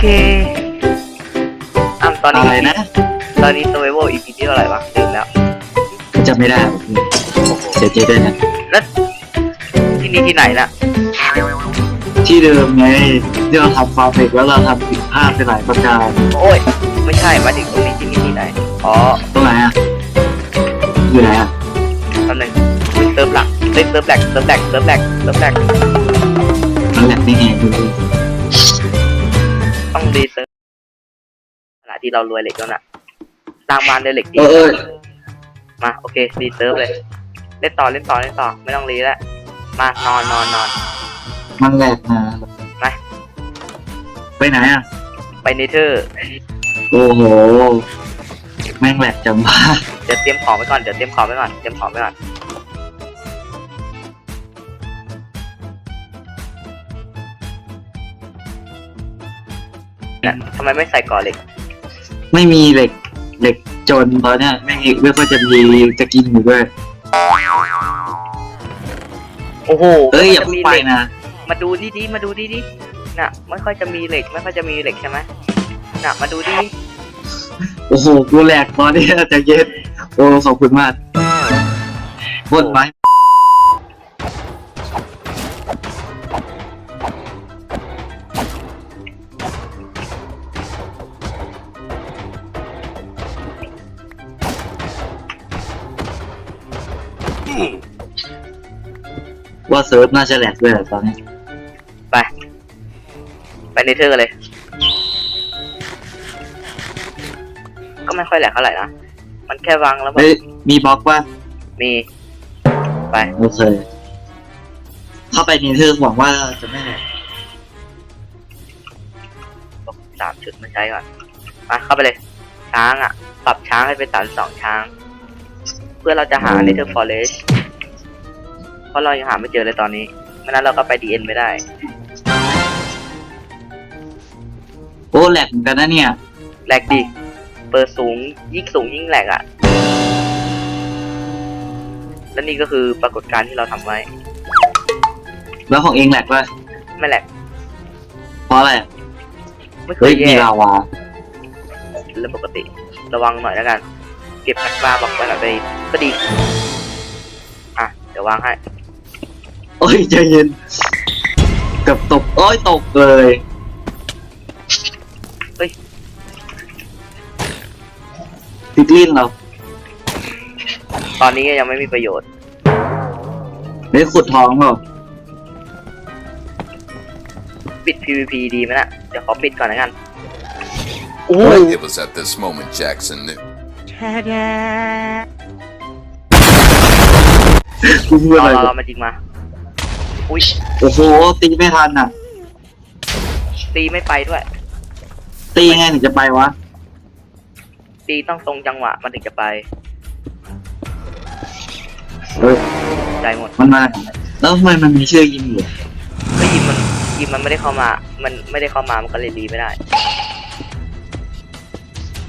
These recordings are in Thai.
เคอะตอนนี้อะไรนะ ตอนนี้ survival EP ที่เท่าไหร่วะลืมแล้วจะไม่ได้โอ้โหเสียใจด้วยนะแล้วที่นี่ที่ไหนน่ะ ที่เดิมไงที่เราทำฟาร์มเฟกแล้วเราทำผิดพลาดไปหลายประการโอ้ย ไม่ใช่หมายถึงตรงนี้ที่นี่ที่ไหน อ๋อตรงไหนอะอยู่ไหนอะแป๊บนึงอุ๊ยเติมหลักเฮ้ยเติมแหลกเติมแหลกเติมแหลกเติมแหลกนั่นแหละนี่ไงดูดิ ต้องรีเซิร์ฟขณะที่เรารวยเหล็กแล้วน่ะสร้างบ้านด้วยเหล็กดีเออเออ มาโอเครีเซิร์ฟเลย เล่นต่อเล่นต่อเล่นต่อไม่ต้องรีแล้วมานอนนอนนอนมันแหลกนะไปไปไหนอะ ไปเนเธอร์โอ้โห แม่งแหลกจังวะเดี๋ยวเตรียมของไว้ก่อนเดี๋ยวเตรียมของไว้ก่อนเตรียมของไว้ก่อน น่ะทำไมไม่ใส่ก่อเหล็ก ไม่มีเหล็กเหล็กจนตอนเนี้ยไม่มีไม่ค่อยจะมีจะกินอยู่ด้วยโอ้โหเอ้ยอย่าจะเพิ่งมีไปเหล็กนะ มาดูดีดีๆมาดูดีดีๆน่ะ ไม่ค่อยจะมีเหล็ก ไม่ค่อยจะมีเหล็กใช่ไหมน่ะ มาดูดีโอ้โหกูแหลกตอนนี้ใจะเย็นโอ้ขอบคุณมากบนไม้ ว่าเซิร์ฟน่าจะแหลกด้วยแหละตอนนี้ไป ไปเนเธอร์เลย ก็ไม่ค่อยแหลกเท่าไหร่นะ มันแค่วางแล้วมันเฮ้ยมีบล็อกป่ะมี ไป โอเคเข้าไปในเธอหวังว่าจะไม่แหลกบอกสามจุดมาใช้ก่อน มาเข้าไปเลย ช้างอะ ปรับช้างให้เป็นสามสองช้าง เพื่อเราจะหา Nether Forest เพราะเรายังหาไม่เจอเลยตอนนี้ไม่นั้นเราก็ไปดีเอ็นไม่ได้ โอ้แหลกเหมือนกันนะเนี่ย แหลกดิ เปิดสูงยิ่งสูงยิ่งแหลกอะ และนี่ก็คือปรากฏการณ์ที่เราทำไว้ แล้วของเองแหลกป่ะไม่แหลก เพราะอะไร ไม่เคเฮ้ยยมีแย่ลาวา เรื่องปกติ ระวังหน่อยแล้วกันเก็บแม็กมาบอกไว้หน่อยไปก็ดี อะ เดี๋ยววางให้ โอ้ยใจเย็นเกับตกโอ้ยตกเลยเฮ้ยพิกลินเราตอนนี้ยังไม่มีประโยชน์ได้ขุดทองเปล่าปิด PVP ดีไหมนะเดี๋ยวขอปิดก่อนแล้วกันโอ้ It was at this moment Jackson knew. กูพูดรออะไรรอรกัอนมาจริงมา อุ้ยโอ้โหตีไม่ทันอะ ตีไม่ไปด้วย ตีไงถึงจะไปวะ ตีต้องตรงจังหวะมันถึงจะไป เฮ้ย ใจหมดมันมาแล้วทำไมมันมีชื่อยิมอยู่ก็ยิมมันยิมมันไม่ได้เข้ามา มันไม่ได้เข้ามา มันก็เลยรีไม่ได้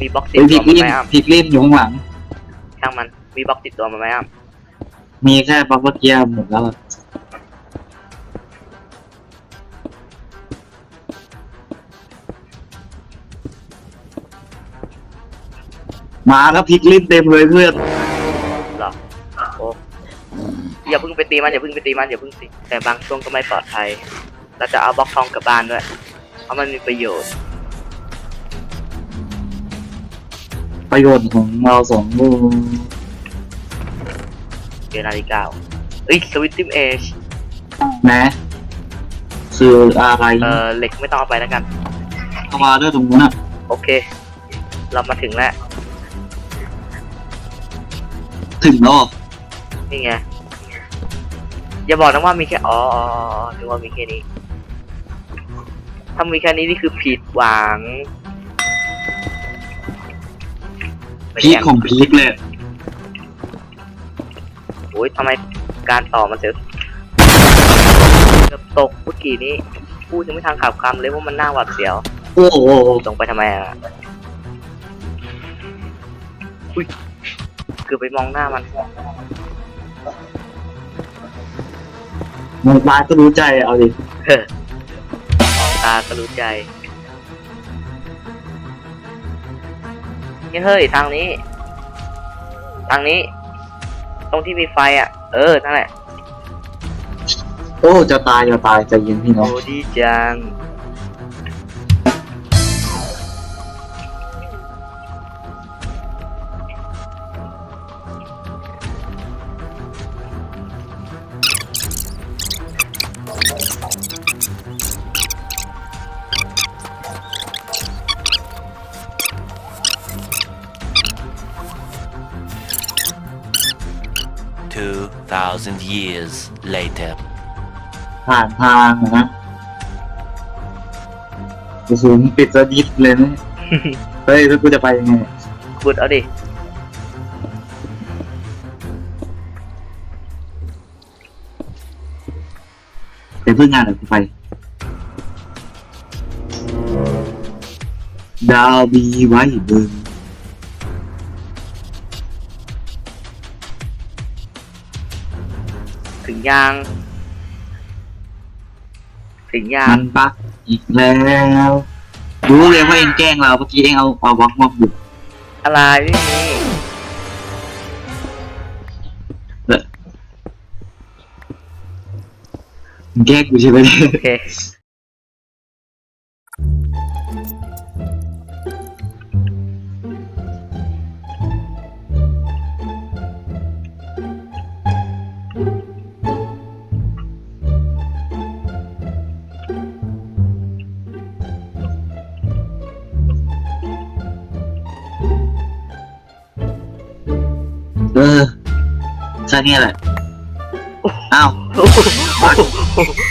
มีบล็อกติดเฮ้ยตัพิวกมาลินไหมอ้ำพิกลินอยู่ข้างหลัง ช่างมันมีบล็อกติดตัวมาไหมอ้ำมีแค่บัฟเฟอร์เกียร์หมดแล้วอะมาแล้วพลิกลิ้นเต็มเลยเพื่อนหรอโอ้อย่าเพิ่งไปตีมันอย่าเพิ่งไปตีมันอย่าเพิ่งตีแต่บางช่วงก็ไม่ปลอดภัยเราจะเอาบล็อกทองกลับบ้านด้วยเพราะมันมีประโยชน์ ประโยชน์ของเราสองลูกเดือนนาฬิกาเอ้ยสวิตติมเอชนะ คืออะไรเอ่อเหล็กไม่ต้องเอาไปแล้วกันเข้ามาด้วยตรงนู้นอะโอเค เรามาถึงแล้ว ถึงแล้วเหรอนี่ไง อย่าบอกนะว่ามีแค่ อ๋ออ๋ออ๋อนึกว่ามีแค่นี้ ถ้ามีแค่นี้นี่คือผิดหวัง พีคแย่งของพีคเลย โอ้ยทำไมการต่อมันเสียเกือบตกเมื่อกี้นี้พูดยังไม่ทางขับคำเลยว่ามันน่าหวาดเสียวโอ้โหตรงไปทำไมอะอุ้ยเกือบไปมองหน้ามันมองตาก็รู้ใจเอาดิเฮ้อมองตาก็รู้ใจ เฮ้ยทางนี้ ทางนี้ ตรงที่มีไฟอะ เออ นั่นแหละ โอ้ จะตายจะตายใจเย็นพี่น้อง โอ้ดีจัง 2,000 years later. ผ่านทางอะนะโอ้โหมึงปิดสนิทเลยนะ เฮ้ยแล้วกูจะไปยังไงขุดเอาดิ เป็นเพื่อนงานเหรอกูไป ดาวบีไว้เบิง ถึงยาง ถึงยามังนบักอีกแล้ว รู้เลยว่าเองแกล้งเราเมื่อกี้เองเอาเอาบล็อกมาบุกอะไรไม่มีเลยมึงแกล้งกูใช่ไหมเนี่ย โอเค อแค่นี้แหละอ้าวโอ้โห